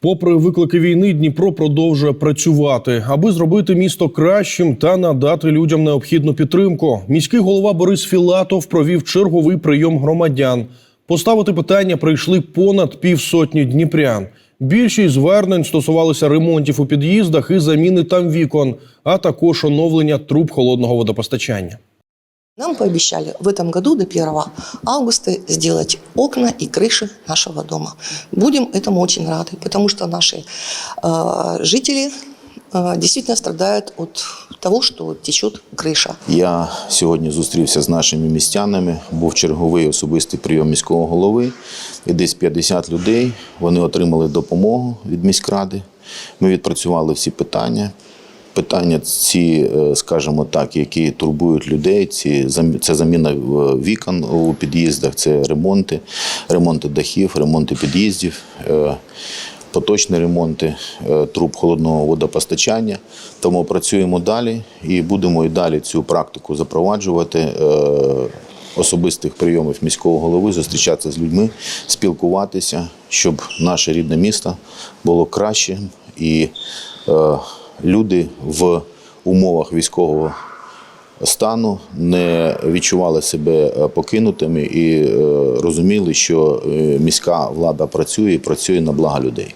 Попри виклики війни, Дніпро продовжує працювати, аби зробити місто кращим та надати людям необхідну підтримку. Міський голова Борис Філатов провів черговий прийом громадян. Поставити питання прийшли понад півсотні дніпрян. Більшість звернень стосувалися ремонтів у під'їздах і заміни там вікон, а також оновлення труб холодного водопостачання. Нам пообещали в этом году до 1 августа сделать окна и крыши нашего дома. Будем этому очень рады, потому что наши э, жители э, действительно страдают от того, что течет крыша. Я сьогодні зустрівся з нашими містянами. Був черговий особистий прийом міського голови. І десь 50 людей вони отримали допомогу від міськради. Ми відпрацювали всі питання. Питання ці, е, скажімо так, які турбують людей. Ці це заміна е, вікон у під'їздах, це ремонти, ремонти дахів, ремонти під'їздів. е, поточні ремонти труб холодного водопостачання. Тому працюємо далі і будемо і далі цю практику запроваджувати. Особистих прийомів міського голови, зустрічатися з людьми, спілкуватися, щоб наше рідне місто було кращим і люди в умовах військового стану не відчували себе е, покинутими і е, розуміли, що е, міська влада працює і працює на благо людей.